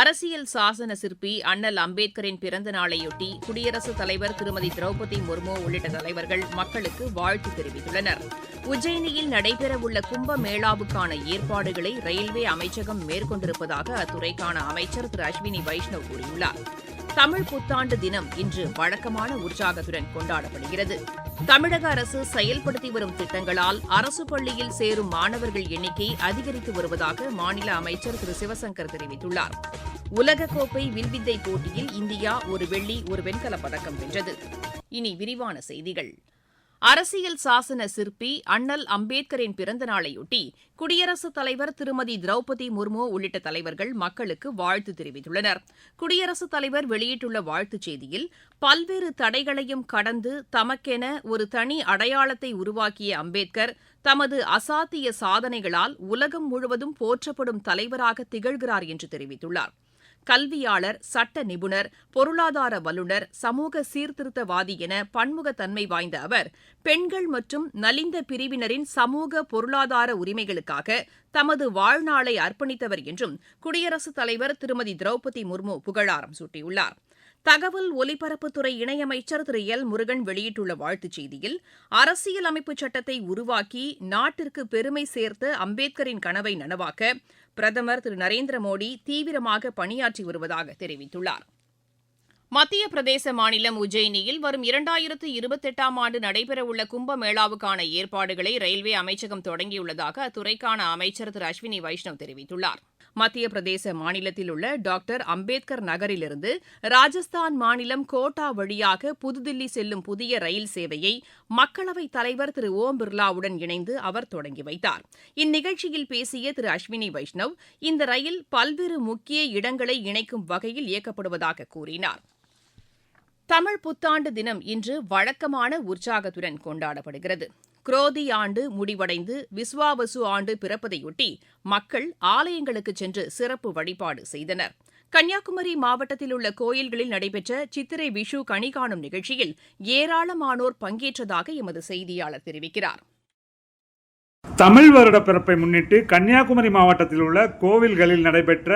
அரசியல் சாசன சிற்பி அண்ணல் அம்பேத்கரின் பிறந்த நாளையொட்டி குடியரசுத் தலைவர் திருமதி திரௌபதி முர்மு உள்ளிட்ட தலைவர்கள் மக்களுக்கு வாழ்த்து தெரிவித்துள்ளனர். உஜ்ஜயினியில் நடைபெறவுள்ள கும்ப மேளாவுக்கான ஏற்பாடுகளை ரயில்வே அமைச்சகம் மேற்கொண்டிருப்பதாக அத்துறைக்கான அமைச்சர் திரு அஸ்வினி வைஷ்ணவ் கூறியுள்ளார். தமிழ் புத்தாண்டு தினம் இன்று வழக்கமான உற்சாகத்துடன் கொண்டாடப்படுகிறது. தமிழக அரசு செயல்படுத்தி வரும் திட்டங்களால் அரசு பள்ளியில் சேரும் மாணவர்கள் எண்ணிக்கை அதிகரித்து வருவதாக மாநில அமைச்சர் திரு சிவசங்கர் தெரிவித்துள்ளார். உலகக்கோப்பை வில்வித்தை போட்டியில் இந்தியா ஒரு வெள்ளி ஒரு வெண்கலப் பதக்கம் வென்றது. இனி விரிவான செய்திகள். அரசியல் சாசன சிற்பி அண்ணல் அம்பேத்கரின் பிறந்த நாளையொட்டி குடியரசுத் தலைவர் திருமதி திரௌபதி முர்மு உள்ளிட்ட தலைவர்கள் மக்களுக்கு வாழ்த்து தெரிவித்துள்ளனர். குடியரசுத் தலைவர் வெளியிட்டுள்ள வாழ்த்துச் செய்தியில் பல்வேறு தடைகளையும் கடந்து தமக்கென ஒரு தனி அடையாளத்தை உருவாக்கிய அம்பேத்கர் தமது அசாத்திய சாதனைகளால் உலகம் முழுவதும் போற்றப்படும் தலைவராக திகழ்கிறார் என்று தெரிவித்துள்ளார். கல்வியாளர் சட்ட நிபுணர் பொருளாதார வல்லுநர் சமூக சீர்திருத்தவாதி என பன்முகத்தன்மை வாய்ந்த அவர் பெண்கள் மற்றும் நலிந்த பிரிவினரின் சமூக பொருளாதார உரிமைகளுக்காக தமது வாழ்நாளை அர்ப்பணித்தவர் என்றும் குடியரசுத் தலைவர் திருமதி திரௌபதி முர்மு புகழாரம் சூட்டியுள்ளார். தகவல் ஒலிபரப்புத்துறை இணையமைச்சர் திரு. எல். முருகன் வெளியிட்டுள்ள வாழ்த்துச் செய்தியில் அரசியல் அமைப்பு சட்டத்தை உருவாக்கி நாட்டிற்கு பெருமை சேர்த்த அம்பேத்கரின் கனவை நனவாக்க பிரதமர் திரு நரேந்திர மோடி தீவிரமாக பணியாற்றி வருவதாக தெரிவித்துள்ளார். மத்திய பிரதேச மாநிலம் உஜ்ஜயினியில் வரும் இரண்டாயிரத்து இருபத்தெட்டாம் ஆண்டு நடைபெறவுள்ள கும்பமேளாவுக்கான ஏற்பாடுகளை ரயில்வே அமைச்சகம் தொடங்கியுள்ளதாக அத்துறைக்கான அமைச்சர் திரு அஸ்வினி வைஷ்ணவ் தெரிவித்துள்ளார். மத்திய பிரதேச மாநிலத்தில் உள்ள டாக்டர் அம்பேத்கர் நகரிலிருந்து ராஜஸ்தான் மாநிலம் கோட்டா வழியாக புதுதில்லி செல்லும் புதிய ரயில் சேவையை மக்களவைத் தலைவர் திரு ஓம் பிர்லாவுடன் இணைந்து அவர் தொடங்கி வைத்தார். இந்நிகழ்ச்சியில் பேசிய திரு அஸ்வினி வைஷ்ணவ் இந்த ரயில் பல்வேறு முக்கிய இடங்களை இணைக்கும் வகையில் இயக்கப்படுவதாக கூறினார். தமிழ் புத்தாண்டு தினம் இன்று வழக்கமான உற்சாகத்துடன் கொண்டாடப்படுகிறது. குரோதி ஆண்டு முடிவடைந்து விஸ்வாவசு ஆண்டு பிறப்பதையொட்டி மக்கள் ஆலயங்களுக்கு சென்று சிறப்பு வழிபாடு செய்தனர். கன்னியாகுமரி மாவட்டத்தில் உள்ள கோயில்களில் நடைபெற்ற சித்திரை விஷு கனி காணும் நிகழ்ச்சியில் ஏராளமானோர் பங்கேற்றதாக எமது செய்தியாளர் தெரிவிக்கிறார். தமிழ் வருட பிறப்பை முன்னிட்டு கன்னியாகுமரி மாவட்டத்தில் உள்ள கோவில்களில் நடைபெற்ற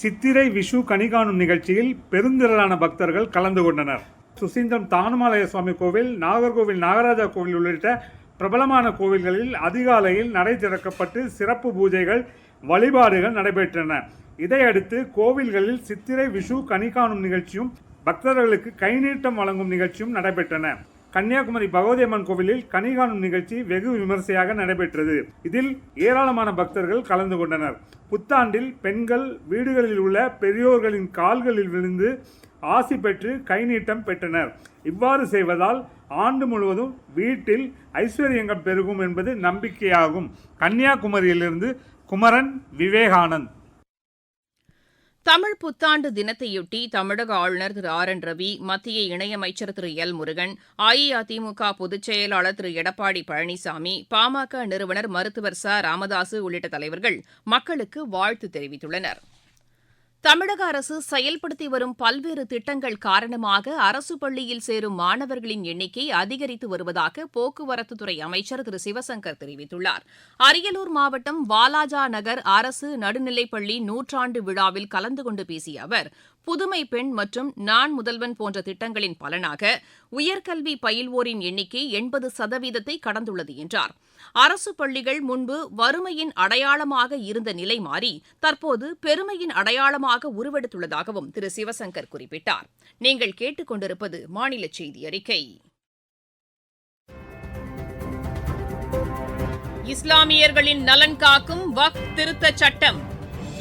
சித்திரை விஷு கணிகாணும் நிகழ்ச்சியில் பெருந்திரளான பக்தர்கள் கலந்து கொண்டனர். சுசீந்திரம் தானுமாலய சுவாமி கோவில் நாகர்கோவில் நாகராஜா கோவில் உள்ளிட்ட பிரபலமான கோவில்களில் அதிகாலையில் நடை திறக்கப்பட்டு சிறப்பு பூஜைகள் வழிபாடுகள் நடைபெற்றன. இதையடுத்து கோவில்களில் சித்திரை விஷு கனிகாணும் நிகழ்ச்சியும் பக்தர்களுக்கு கைநீட்டம் வழங்கும் நிகழ்ச்சியும் நடைபெற்றன. கன்னியாகுமரி பகவதி அம்மன் கோவிலில் கனிகாணும் நிகழ்ச்சி வெகு விமர்சையாக நடைபெற்றது. இதில் ஏராளமான பக்தர்கள் கலந்து கொண்டனர். புத்தாண்டில் பெண்கள் வீடுகளில் உள்ள பெரியோர்களின் கால்களில் விழுந்து ஆசி பெற்று கைநீட்டம் பெற்றனர். இவ்வாறு செய்வதால் ஆண்டு முழுவதும் வீட்டில் ஐஸ்வர்யங்கள் பெருகும் என்பது நம்பிக்கையாகும். கன்னியாகுமரியிலிருந்து குமரன் விவேகானந்த். தமிழ் புத்தாண்டு தினத்தையொட்டி தமிழக ஆளுநர் திரு ஆர் என் ரவி மத்திய இணையமைச்சர் திரு எல் முருகன் அஇஅதிமுக பொதுச் செயலாளர் திரு எடப்பாடி பழனிசாமி பாமக நிறுவனர் மருத்துவர் ச. ராமதாசு உள்ளிட்ட தலைவர்கள் மக்களுக்கு வாழ்த்து தெரிவித்துள்ளனா் தமிழக அரசு செயல்படுத்தி வரும் பல்வேறு திட்டங்கள் காரணமாக அரசு பள்ளியில் சேரும் மாணவர்களின் எண்ணிக்கை அதிகரித்து வருவதாக போக்குவரத்துத்துறை அமைச்சர் திரு. சிவசங்கர் தெரிவித்துள்ளார். அரியலூர் மாவட்டம் வாலாஜா நகர் அரசு நடுநிலைப்பள்ளி நூற்றாண்டு விழாவில் கலந்து கொண்டு பேசிய அவர் புதுமை பெண் மற்றும் நான் முதல்வன் போன்ற திட்டங்களின் பலனாக உயர்கல்வி பயில்வோரின் எண்ணிக்கை எண்பது சதவீதத்தை கடந்துள்ளது என்றார். அரசு பள்ளிகள் முன்பு வறுமையின் அடையாளமாக இருந்த நிலை மாறி தற்போது பெருமையின் அடையாளமாக உருவெடுத்துள்ளதாகவும் திரு. சிவசங்கர் குறிப்பிட்டார். நீங்கள் கேட்டுக்கொண்டிருப்பது மாநில செய்தி அறிக்கை. இஸ்லாமியர்களின் நலன் காக்கும் வக் திருத்தச் சட்டம்.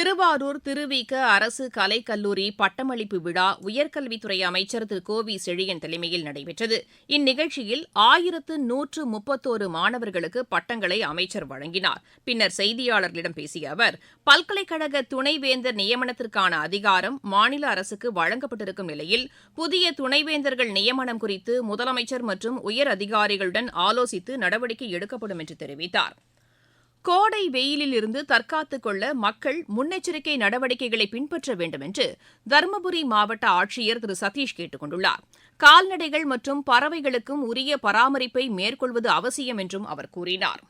திருவாரூர் திருவிக அரசு கலைக்கல்லூரி பட்டமளிப்பு விழா உயர்கல்வித்துறை அமைச்சர் திரு. கோவி செழியன் தலைமையில் நடைபெற்றது. இந்நிகழ்ச்சியில் ஆயிரத்து நூற்று முப்பத்தோரு மாணவர்களுக்கு பட்டங்களை அமைச்சர் வழங்கினார். பின்னர் செய்தியாளர்களிடம் பேசிய அவர் பல்கலைக்கழக துணைவேந்தர் நியமனத்திற்கான அதிகாரம் மாநில அரசுக்கு வழங்கப்பட்டிருக்கும் நிலையில் புதிய துணைவேந்தர்கள் நியமனம் குறித்து முதலமைச்சர் மற்றும் உயர் அதிகாரிகளுடன் ஆலோசித்து நடவடிக்கை எடுக்கப்படும் என்று தெரிவித்தார். கோடை வெயிலிலிருந்து தற்காத்துக் கொள்ள மக்கள் முன்னெச்சரிக்கை நடவடிக்கைகளை பின்பற்ற வேண்டும் என்று தருமபுரி மாவட்ட ஆட்சியர் திரு. சதீஷ் கேட்டுக் கொண்டுள்ளார் கால்நடைகள் மற்றும் பறவைகளுக்கும் உரிய பராமரிப்பை மேற்கொள்வது அவசியம் என்றும் அவர் கூறினார்.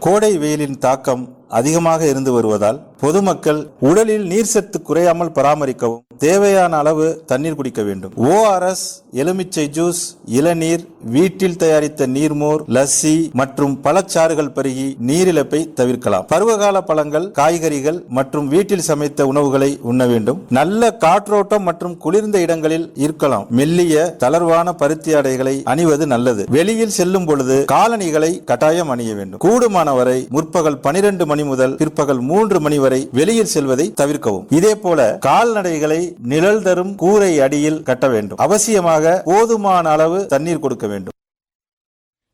கோடை வெயிலின் தாக்கம் அதிகமாக இருந்து வருவதால் பொதுமக்கள் உடலில் நீர் சத்து குறையாமல் பராமரிக்கவும் தேவையான அளவு தண்ணீர் குடிக்க வேண்டும். ஓஆர்எஸ் எலுமிச்சை ஜூஸ் இளநீர் வீட்டில் தயாரித்த நீர்மோர் லஸ்ஸி மற்றும் பழச்சாறுகள் பருகி நீரிழப்பை தவிர்க்கலாம். பருவகால பழங்கள் காய்கறிகள் மற்றும் வீட்டில் சமைத்த உணவுகளை உண்ண வேண்டும். நல்ல காற்றோட்டம் மற்றும் குளிர்ந்த இடங்களில் இருக்கலாம். மெல்லிய தளர்வான பருத்தி ஆடைகளை அணிவது நல்லது. வெளியில் செல்லும் பொழுது காலணிகளை கட்டாயம் அணிய வேண்டும். கூடுமானவரை முற்பகல் பனிரெண்டு மணி முதல் பிற்பகல் மூன்று மணி வரை வெளியில் செல்வதை தவிர்க்கவும். இதே போல கால்நடைகளை நிழல் தரும் கூரை அடியில் கட்ட வேண்டும். அவசியமாக போதுமான அளவு தண்ணீர் கொடுக்க வேண்டும்.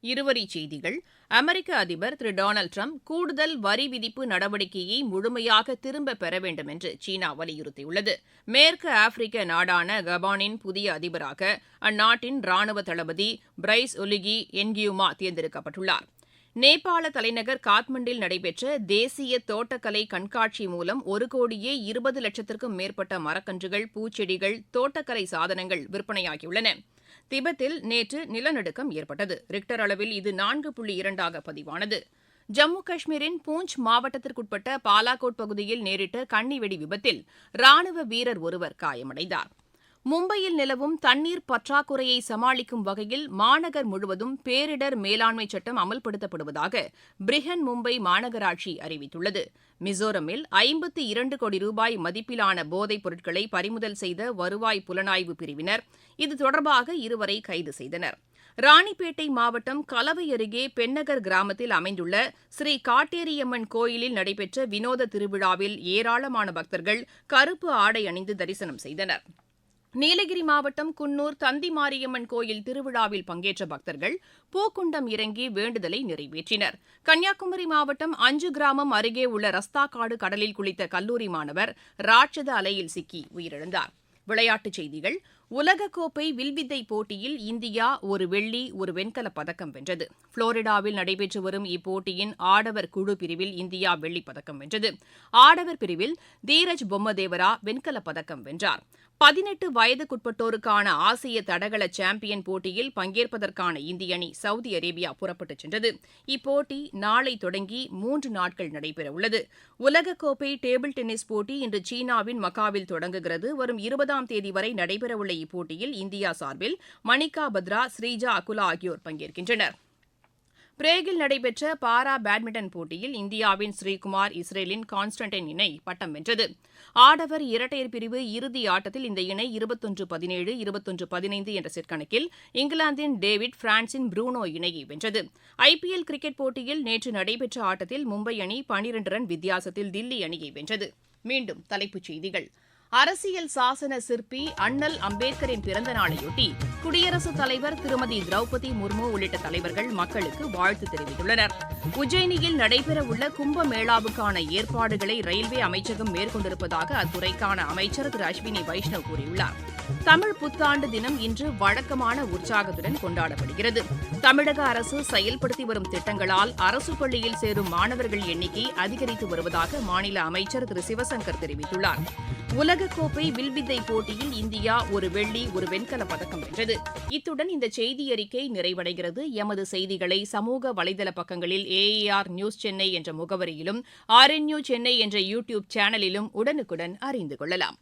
இருவரி செய்திகள். அமெரிக்க அதிபர் திரு டொனால்டு ட்ரம்ப் கூடுதல் வரி விதிப்பு நடவடிக்கையை முழுமையாக திரும்பப் பெற வேண்டும் என்று சீனா வலியுறுத்தியுள்ளது. மேற்கு ஆப்பிரிக்க நாடான கபானின் புதிய அதிபராக அந்நாட்டின் ராணுவ தளபதி பிரைஸ் ஒலிகி என்கியூமா தேர்ந்தெடுக்கப்பட்டுள்ளார். நேபாள தலைநகர் காத்மண்டில் நடைபெற்ற தேசிய தோட்டக்கலை கண்காட்சி மூலம் ஒரு கோடியே இருபது லட்சத்திற்கும் மேற்பட்ட மரக்கன்றுகள் பூச்செடிகள் தோட்டக்கலை சாதனங்கள் விற்பனையாகியுள்ளன. திபெத்தில் நேற்று நிலநடுக்கம் ஏற்பட்டது. ரிக்டர் அளவில் இது நான்கு புள்ளி இரண்டாக பதிவானது. ஜம்மு காஷ்மீரின் பூஞ்ச் மாவட்டத்திற்குட்பட்ட பாலாகோட் பகுதியில் நேரிட்ட கன்னிவெடி விபத்தில் ராணுவ வீரர் ஒருவர் காயமடைந்தார். மும்பையில் நிலவும் தண்ணீர் பற்றாக்குறையை சமாளிக்கும் வகையில் மாநகர் முழுவதும் பேரிடர் மேலாண்மை சட்டம் அமல்படுத்தப்படுவதாக பிரிஹன் மும்பை மாநகராட்சி அறிவித்துள்ளது. மிசோரமில் ஐம்பத்தி இரண்டு கோடி ரூபாய் மதிப்பிலான போதைப் பொருட்களை பறிமுதல் செய்த வருவாய் புலனாய்வு பிரிவினர் இது தொடர்பாக இருவரை கைது செய்தனர். ராணிப்பேட்டை மாவட்டம் கலவை அருகே பென்னகர் கிராமத்தில் அமைந்துள்ள ஸ்ரீ காட்டேரியம்மன் கோயிலில் நடைபெற்ற வினோத திருவிழாவில் ஏராளமான பக்தர்கள் கருப்பு ஆடை அணிந்து தரிசனம் செய்தனர். நீலகிரி மாவட்டம் குன்னூர் தந்தி மாரியம்மன் கோயில் திருவிழாவில் பங்கேற்ற பக்தர்கள் பூக்குண்டம் இறங்கி வேண்டுதலை நிறைவேற்றினர். கன்னியாகுமரி மாவட்டம் அஞ்சு கிராமம் அருகே உள்ள ரஸ்தாக்காடு கடலில் குளித்த கல்லூரி மாணவர் ராட்சத அலையில் சிக்கி உயிரிழந்தார். விளையாட்டுச் செய்திகள் உலகக்கோப்பை வில்வித்தை போட்டியில் இந்தியா ஒரு வெள்ளி ஒரு வெண்கலப் பதக்கம் வென்றது. புளோரிடாவில் நடைபெற்று வரும் இப்போட்டியின் ஆடவர் குழு பிரிவில் இந்தியா வெள்ளிப் பதக்கம் வென்றது. ஆடவர் பிரிவில் தீரஜ் பொம்மதேவரா வெண்கலப் பதக்கம் வென்றார். பதினெட்டு வயதுக்குட்பட்டோருக்கான ஆசிய தடகள சாம்பியன் போட்டியில் பங்கேற்பதற்கான இந்திய அணி சவுதி அரேபியா புறப்பட்டுச் சென்றது. இப்போட்டி நாளை தொடங்கி மூன்று நாட்கள் நடைபெறவுள்ளது உலகக்கோப்பை டேபிள் டென்னிஸ் போட்டி இன்று சீனாவின் மக்காவில் தொடங்குகிறது. வரும் இருபதாம் தேதி வரை நடைபெறவுள்ள இப்போட்டியில் இந்தியா சார்பில் மணிகா பத்ரா ஸ்ரீஜா அகுலா ஆகியோர் பங்கேற்கின்றனர். பிரேகில் நடைபெற்ற பாரா பேட்மிண்டன் போட்டியில் இந்தியாவின் ஸ்ரீகுமார் இஸ்ரேலின் கான்ஸ்டன்டைன் இணை பட்டம் வென்றது. ஆடவர் இரட்டையர் பிரிவு இறுதி ஆட்டத்தில் இந்த இணை இருபத்தொன்று பதினேழு இருபத்தொன்று பதினைந்து என்ற செட் கணக்கில் இங்கிலாந்தின் டேவிட் பிரான்சின் ப்ரூனோ இணையை வென்றது. ஐபிஎல் கிரிக்கெட் போட்டியில் நேற்று நடைபெற்ற ஆட்டத்தில் மும்பை அணி பனிரண்டு ரன் வித்தியாசத்தில் தில்லி அணியை வென்றது. மீண்டும் தலைப்புச் செய்திகள். அரசியல் சாசன சிற்பி அண்ணல் அம்பேத்கரின் பிறந்த நாளையொட்டி குடியரசுத் தலைவர் திருமதி திரௌபதி முர்மு உள்ளிட்ட தலைவர்கள் மக்களுக்கு வாழ்த்து தெரிவித்துள்ளனர். உஜ்ஜயினியில் நடைபெறவுள்ள கும்ப மேளாவுக்கான ஏற்பாடுகளை ரயில்வே அமைச்சகம் மேற்கொண்டிருப்பதாக அத்துறைக்கான அமைச்சர் திரு அஸ்வினி வைஷ்ணவ் கூறியுள்ளார். தமிழ் புத்தாண்டு தினம் இன்று வழக்கமான உற்சாகத்துடன் கொண்டாடப்படுகிறது. தமிழக அரசு செயல்படுத்தி வரும் திட்டங்களால் அரசு பள்ளியில் சேரும் மாணவர்கள் எண்ணிக்கை அதிகரித்து வருவதாக மாநில அமைச்சர் திரு சிவசங்கர் தெரிவித்துள்ளார். உலக உலகக்கோப்பை வில்வித்தை போட்டியில் இந்தியா ஒரு வெள்ளி ஒரு வெண்கலப் பதக்கம் வென்றது. இத்துடன் இந்த செய்தி அறிக்கை நிறைவடைகிறது. எமது செய்திகளை சமூக வலைதள பக்கங்களில் ஏஏஆர் நியூஸ் சென்னை என்ற முகவரியிலும் ஆர்என்யூ சென்னை என்ற யூ டியூப் சேனலிலும் உடனுக்குடன் அறிந்து கொள்ளலாம்.